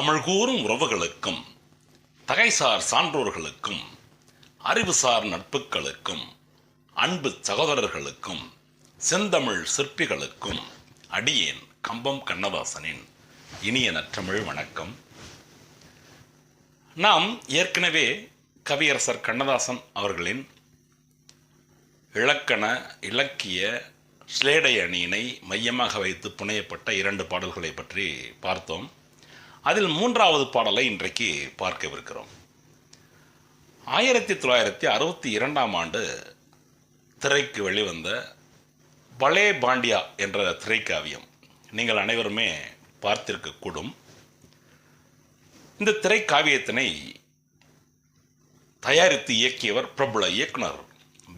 தமிழ் கூறும் உறவுகளுக்கும் தகைசார் சான்றோர்களுக்கும் அறிவுசார் நட்புகளுக்கும் அன்பு சகோதரர்களுக்கும் செந்தமிழ் சிற்பிகளுக்கும் அடியேன் கம்பம் கண்ணதாசனின் இனிய நற்றமிழ் வணக்கம். நாம் ஏற்கனவே கவியரசர் கண்ணதாசன் அவர்களின் இலக்கண இலக்கிய ஸ்லேடை அணியினை மையமாக வைத்து புனையப்பட்ட இரண்டு பாடல்களை பற்றி பார்த்தோம். அதில் மூன்றாவது பாடலை இன்றைக்கு பார்க்கவிருக்கிறோம். ஆயிரத்தி தொள்ளாயிரத்தி அறுபத்தி இரண்டாம் ஆண்டு திரைக்கு வெளிவந்த பலே பாண்டியா என்ற திரைக்காவியம் நீங்கள் அனைவருமே பார்த்திருக்கக்கூடும். இந்த திரைக்காவியத்தினை தயாரித்து இயக்கியவர் பிரபல இயக்குனர்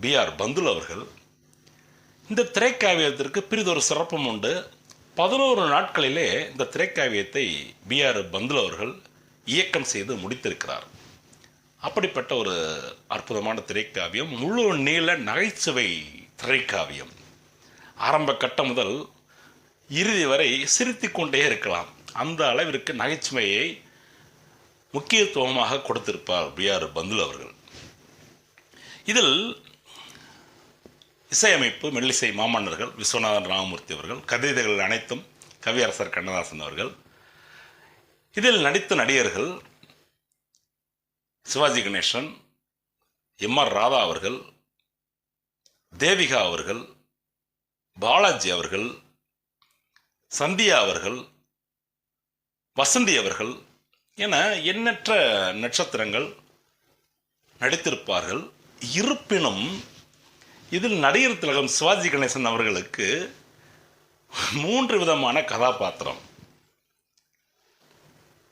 பி ஆர் பந்துல் அவர்கள். இந்த திரைக்காவியத்திற்கு பிரிதொரு சிறப்பும் உண்டு. பதினோரு நாட்களிலே இந்த திரைக்காவியத்தை பி ஆர் பந்துல் அவர்கள் இயக்கம் செய்து முடித்திருக்கிறார். அப்படிப்பட்ட ஒரு அற்புதமான திரைக்காவியம் முழு நீள நகைச்சுவை திரைக்காவியம். ஆரம்ப கட்டம் முதல் இறுதி வரை சிரித்து கொண்டே இருக்கலாம். அந்த அளவிற்கு நகைச்சுவையை முக்கியத்துவமாக கொடுத்திருப்பார் பி ஆர் பந்துல் அவர்கள். இதில் இசையமைப்பு மெல்லிசை மாமன்னர்கள் விஸ்வநாதன் ராமமூர்த்தி அவர்கள் கவிதைகள் அனைத்தும் கவியரசர் கண்ணதாசன் அவர்கள். இதில் நடித்த நடிகர்கள் சிவாஜி கணேசன் எம் ஆர் ராதா அவர்கள் தேவிகா அவர்கள் பாலாஜி அவர்கள் சந்தியா அவர்கள் வசந்தி அவர்கள் என எண்ணற்ற நட்சத்திரங்கள் நடித்திருப்பார்கள். இருப்பினும் இதில் நடிகர் திலகம் சிவாஜி கணேசன் அவர்களுக்கு மூன்று விதமான கதாபாத்திரம்.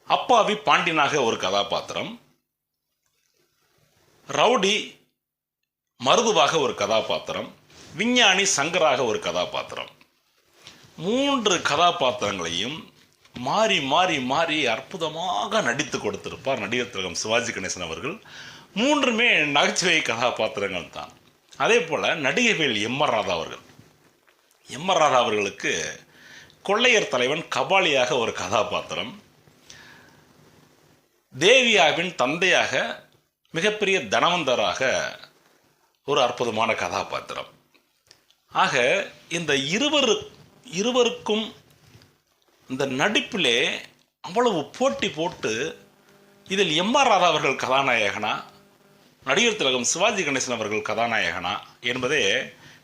அப்பாவி பாண்டியனாக ஒரு கதாபாத்திரம். ரவுடி மருதுவாக ஒரு கதாபாத்திரம். விஞ்ஞானி சங்கராக ஒரு கதாபாத்திரம். மூன்று கதாபாத்திரங்களையும் மாறி மாறி மாறி அற்புதமாக நடித்து கொடுத்திருப்பார் நடிகர் திலகம் சிவாஜி கணேசன் அவர்கள். மூன்றுமே நகைச்சுவை கதாபாத்திரங்கள் தான் அதே போல் நடிகைகள் எம் ஆர் ராதா அவர்கள். எம் ஆர் ராதா அவர்களுக்கு கொள்ளையர் தலைவன் கபாலியாக ஒரு கதாபாத்திரம். தேவியாவின் தந்தையாக மிகப்பெரிய தனவந்தராக ஒரு அற்புதமான கதாபாத்திரம். ஆக இந்த இருவரு இருவருக்கும் இந்த நடிப்பிலே அவ்வளவு போட்டி போட்டு இதில் எம் ஆர் ராதா அவர்கள் கதாநாயகனா நடிகர் திலகம் சிவாஜி கணேசன் அவர்கள் கதாநாயகனா என்பதே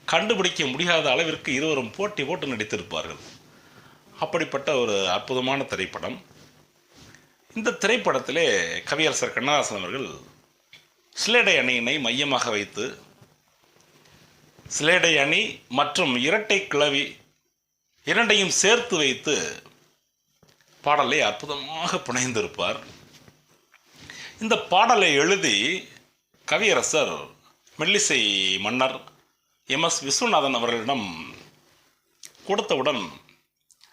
கண்டுபிடிக்க முடியாத அளவிற்கு இருவரும் போட்டி போட்டு நடித்திருப்பார்கள். அப்படிப்பட்ட ஒரு அற்புதமான திரைப்படம். இந்த திரைப்படத்திலே கவியரசர் கண்ணதாசன் அவர்கள் சிலேடை அணியினை மையமாக வைத்து சிலேடை அணி மற்றும் இரட்டை கிளவி இரண்டையும் சேர்த்து வைத்து பாடலை அற்புதமாக புனைந்திருப்பார். இந்த பாடலை எழுதி கவியரசர் மெல்லிசை மன்னர் எம் எஸ் விஸ்வநாதன் அவர்களிடம் கொடுத்தவுடன்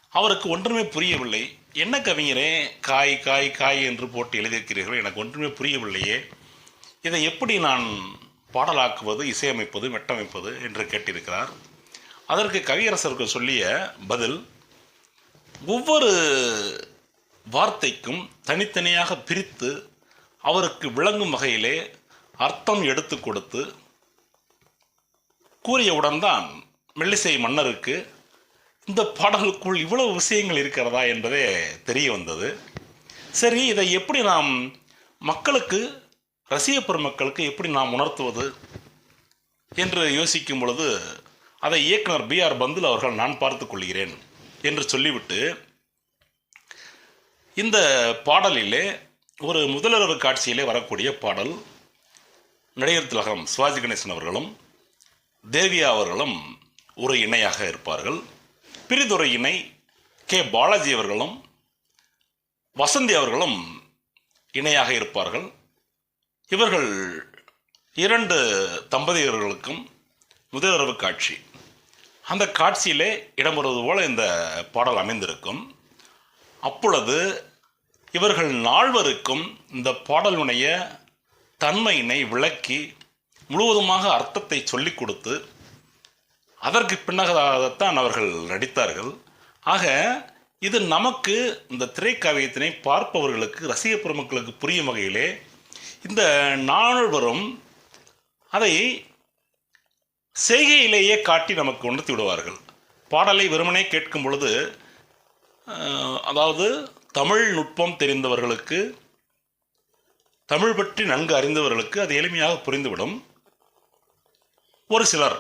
அவருக்கு ஒன்றுமே புரியவில்லை. என்ன கவிஞரே? காய் காய் காய் என்று போட்டு எழுதியிருக்கிறீர்கள். எனக்கு ஒன்றுமே புரியவில்லையே. இதை எப்படி நான் பாடலாக்குவது இசையமைப்பது மெட்டமைப்பது என்று கேட்டிருக்கிறார். அதற்கு கவியரசருக்கு சொல்லிய பதில் ஒவ்வொரு வார்த்தைக்கும் தனித்தனியாக பிரித்து அவருக்கு விளங்கும் வகையிலே அர்த்தம் எடுத்து கொடுத்து கூறியவுடன் தான் மெல்லிசை மன்னருக்கு இந்த பாடலுக்குள் இவ்வளவு விஷயங்கள் இருக்கிறதா என்பதே தெரிய வந்தது. சரி இதை எப்படி நாம் மக்களுக்கு ரசிக பெருமக்களுக்கு எப்படி நாம் உணர்த்துவது என்று யோசிக்கும் பொழுது அதை இயக்குனர் பி ஆர் பந்துல் அவர்கள் நான் பார்த்து கொள்கிறேன் என்று சொல்லிவிட்டு இந்த பாடலிலே ஒரு முதல்வர் காட்சியிலே வரக்கூடிய பாடல் நடிகர் திலகம் சிவாஜி கணேசன் அவர்களும் தேவியா அவர்களும் ஒரு இணையாக இருப்பார்கள். பிரிதுரை இணை கே. பாலாஜி அவர்களும் வசந்தி அவர்களும் இணையாக இருப்பார்கள். இவர்கள் இரண்டு தம்பதியர்களுக்கும் முதலுறவு காட்சி. அந்த காட்சியிலே இடம்பெறுவது போல இந்த பாடல் அமைந்திருக்கும். அப்பொழுது இவர்கள் நால்வருக்கும் இந்த பாடலுடைய தன்மையினை விளக்கி முழுவதுமாக அர்த்தத்தை சொல்லிக் கொடுத்து அதற்கு பின்னதாகத்தான் அவர்கள் நடித்தார்கள். ஆக இது நமக்கு இந்த திரைக்காவியத்தினை பார்ப்பவர்களுக்கு ரசிக பெருமக்களுக்கு புரியும் வகையிலே இந்த நால்வரும் அதை செய்கையிலேயே காட்டி நமக்கு உணர்த்தி விடுவார்கள். பாடலை வெறுமனே கேட்கும் பொழுது அதாவது தமிழ் நுட்பம் தெரிந்தவர்களுக்கு தமிழ் பற்றி நன்கு அறிந்தவர்களுக்கு அது எளிமையாக புரிந்துவிடும். ஒரு சிலர்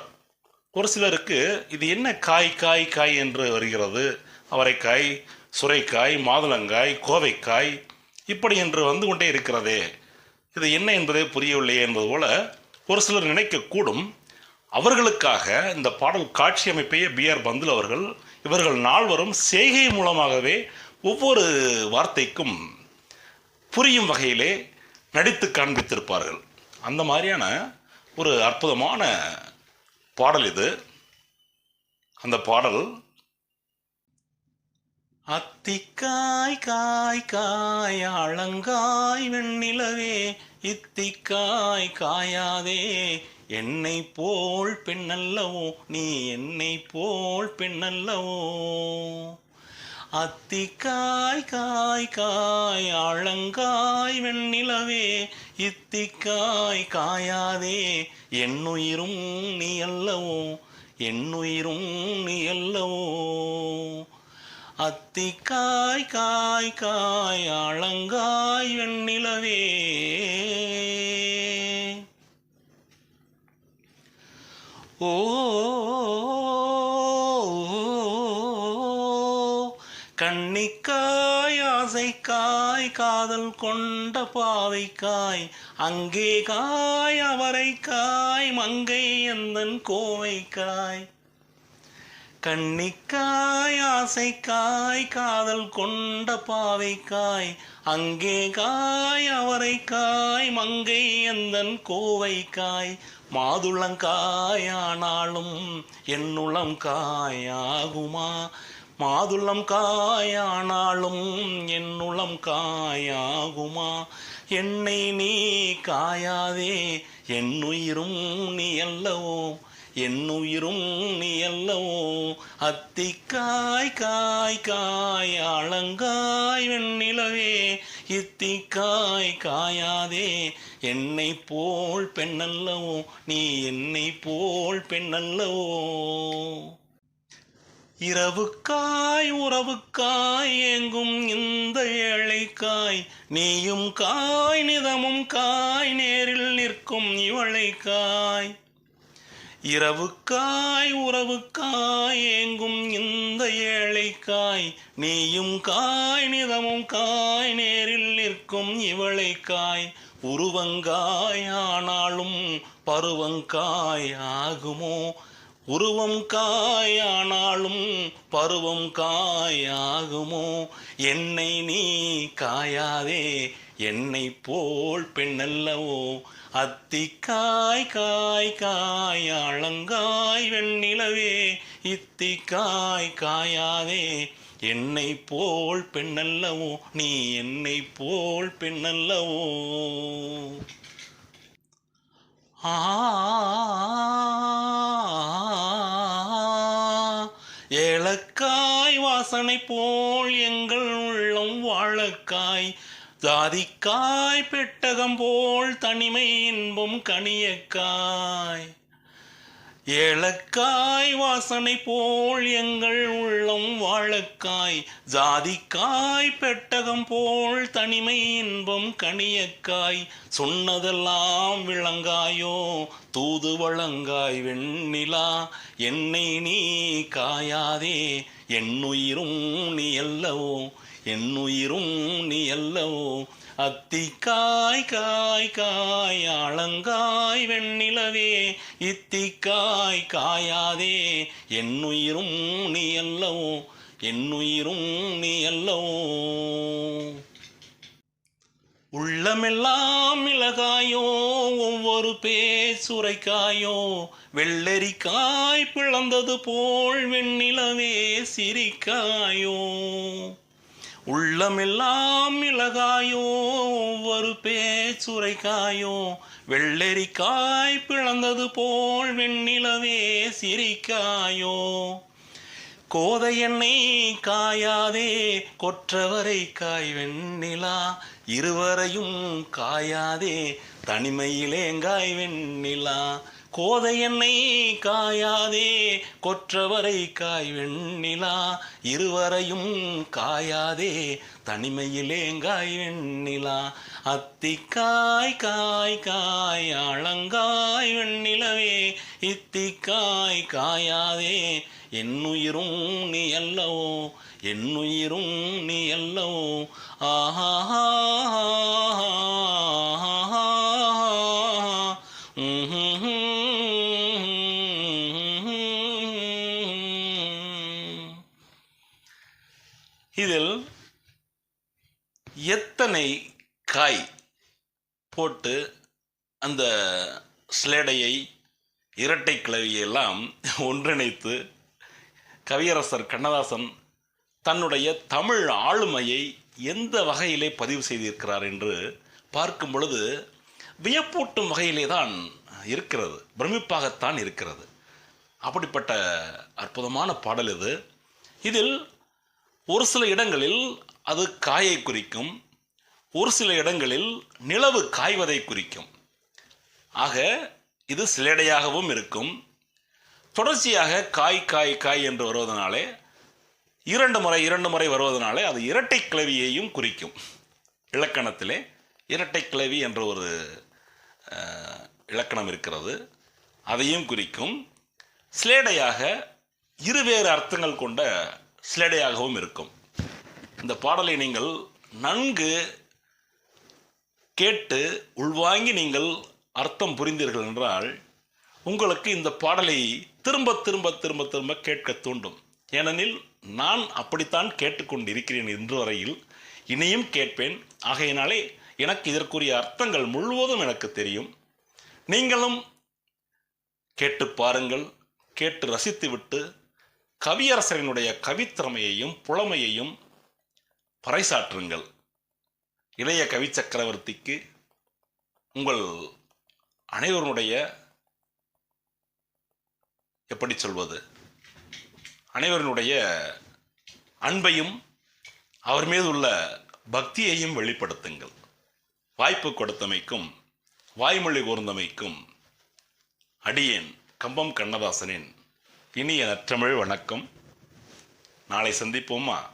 ஒரு சிலருக்கு இது என்ன காய் காய் காய் என்று வருகிறது? அவரைக்காய் சுரைக்காய் மாதுளங்காய் கோவைக்காய் இப்படி என்று வந்து கொண்டே இருக்கிறதே. இது என்ன என்பதே புரியவில்லையே என்பது போல ஒரு சிலர் நினைக்கக்கூடும். அவர்களுக்காக இந்த பாடல் காட்சி அமைப்பையே பி ஆர் பந்துல் அவர்கள் இவர்கள் நால்வரும் செய்கை மூலமாகவே ஒவ்வொரு வார்த்தைக்கும் புரியும் வகையிலே நடித்து காண்பித்திருப்பார்கள். அந்த மாதிரியான ஒரு அற்புதமான பாடல் இது. அந்த பாடல் அத்திக்காய் காய் காய் அழங்காய் வெண்ணிலவே இத்திக்காய் காயாதே என்னை போல் பெண்ணல்லவோ நீ என்னை போல் பெண்ணல்லவோ. அத்திக்காய் காய் காய் அழங்காய் வெண்ணிலவே. இத்திக்காய் காயாதே. என்னுயிரும் நீ அல்லவோ? என்னுயிரும் நீ அல்லவோ? அத்திக்காய் காய் காய் அழங்காய் வெண்ணிலவே. ஓ காதல் கொண்ட பாவைக்காய் அங்கே காய் அவரைக்காய் மங்கை எந்தன் கோவைக்காய். கண்ணிக்காய் ஆசைக்காய் காதல் கொண்ட பாவைக்காய் அங்கே காய் அவரைக்காய் மங்கை எந்தன் கோவைக்காய். மாதுளங்காயானாலும் என்னுளம் காயாகுமா? மாதுளம் காயானாலும் என்னுளம் காயாகுமா? என்னை நீ காயாதே என்னுயிரும் நீ அல்லவோ? என்னுயிரும் நீ அல்லவோ? அத்திக்காய் காய் காய் அலங்காய் வெண்ணிலவே இத்திக்காய் காயாதே என்னை போல் பெண்ணல்லவோ? நீ என்னை போல் பெண்ணல்லவோ? இரவுக்காய் உறவுக்காய் எங்கும் இந்த ஏழைக்காய். நீயும் காய் நிதமும் காய் நேரில் நிற்கும் இவளைக்காய். இரவுக்காய் உறவுக்காய் எங்கும் இந்த ஏழைக்காய். நீயும் காய் நிதமும் காய் நேரில் நிற்கும் இவளைக்காய். உருவங்காய் ஆனாலும் பருவங்காய் ஆகுமோ? உருவம் காயானாலும் பருவம் காயாகுமோ? என்னை நீ காயாதே என்னை போல் பெண்ணல்லவோ? அத்திக்காய் காய் காய் அழங்காய் வெண்ணிலவே இத்திக்காய் காயாதே என்னை போல் பெண்ணல்லவோ? நீ என்னை போல் பெண்ணல்லவோ? ஏலக்காய் வாசனை போல் எங்கள் உள்ளம் வாழக்காய். ஜாதிக்காய் பெட்டகம் போல் தனிமை இன்பம் கனியக்காய். ஏலக்காய் வாசனை போல் எங்கள் உள்ளம் வாழக்காய் ஜாதிக்காய் பெட்டகம் போல் தனிமை இன்பம் கனியக்காய். சொன்னதெல்லாம் விளங்காயோ? தூது வழங்காய் வெண்ணிலா என்னை நீ காயாதே. என்னுயிரும் நீ அல்லவோ? என்னுயிரும் நீ அல்லவோ? அத்திக்காய் காய் காய் அலங்காய் வெண்ணிலவே. இத்திக்காய் காயாதே. என்னுயிரும் நீ அல்லவோ என்னுயிரும் நீ அல்லவோ உள்ளமெல்லாம் மிளகாயோ ஒவ்வொரு பேசுரைக்காயோ. வெள்ளரிக்காய் பிளந்தது போல் வெண்ணிலவே சிரிக்காயோ. உள்ளமெல்லாம் மிளகாயோ ஒவ்வொரு பேச்சுரைக்காயோ வெள்ளரிக்காய் பிளந்தது போல் வெண்ணிலவே சிரிக்காயோ. கோதை எண்ணெய் காயாதே கொற்றவரை காய் வெண்ணிலா இருவரையும் காயாதே தனிமையிலேங்காய் வெண்ணிலா. கோதை எண்ணெய் காயாதே கொற்றவரை காய் வெண்ணிலா இருவரையும் காயாதே தனிமையிலேங்காய் வெண்ணிலா. அத்திக்காய் காய் காய் அழங்காய் வெண்ணிலவே இத்திக்காய் காயாதே என்னுயிரும் நீ அல்லவோ என்னுயிரும் நீ அல்லவோ. ஆஹா. எத்தனை காய் போட்டு அந்த ஸ்லேடையை இரட்டை கிளவியெல்லாம் ஒன்றிணைத்து கவியரசர் கண்ணதாசன் தன்னுடைய தமிழ் ஆளுமையை எந்த வகையிலே பதிவு செய்திருக்கிறார் என்று பார்க்கும் பொழுது வியப்பூட்டும் வகையிலே தான் இருக்கிறது பிரமிப்பாகத்தான் இருக்கிறது. அப்படிப்பட்ட அற்புதமான பாடல் இது. இதில் ஒரு சில இடங்களில் அது காயை குறிக்கும். ஒரு சில இடங்களில் நிலவு காய்வதை குறிக்கும். ஆக இது சிலடையாகவும் இருக்கும். தொடர்ச்சியாக காய் காய் காய் என்று வருவதனாலே இரண்டு முறை இரண்டு முறை வருவதனாலே அது இரட்டை கிளவியையும் குறிக்கும். இலக்கணத்திலே இரட்டை கிளவி என்ற ஒரு இலக்கணம் இருக்கிறது. அதையும் குறிக்கும். ஸ்லேடையாக இருவேறு அர்த்தங்கள் கொண்ட சிலேடையாகவும் இருக்கும். இந்த பாடலை நீங்கள் நன்கு கேட்டு உள்வாங்கி நீங்கள் அர்த்தம் புரிந்தீர்கள் என்றால் உங்களுக்கு இந்த பாடலை திரும்ப திரும்ப திரும்ப திரும்ப கேட்க தூண்டும். ஏனெனில் நான் அப்படித்தான் கேட்டுக்கொண்டிருக்கிறேன் இன்று வரையில். இனியும் கேட்பேன். ஆகையினாலே எனக்கு இதற்குரிய அர்த்தங்கள் முழுவதும் எனக்கு தெரியும். நீங்களும் கேட்டு பாருங்கள். கேட்டு ரசித்துவிட்டு கவியரசரினுடைய கவித்திறமையையும் புலமையையும் பறைசாற்றுங்கள். இளைய கவி சக்கரவர்த்திக்கு உங்கள் அனைவருடைய எப்படி சொல்வது? அனைவருடைய அன்பையும் அவர் மீது உள்ள பக்தியையும் வெளிப்படுத்துங்கள். வாய்ப்பு கொடுத்தமைக்கும் வாய்மொழி கூர்ந்தமைக்கும் அடியேன் கம்பம் கண்ணதாசனின் இனிய நற்றமிழ் வணக்கம். நாளை சந்திப்போமா?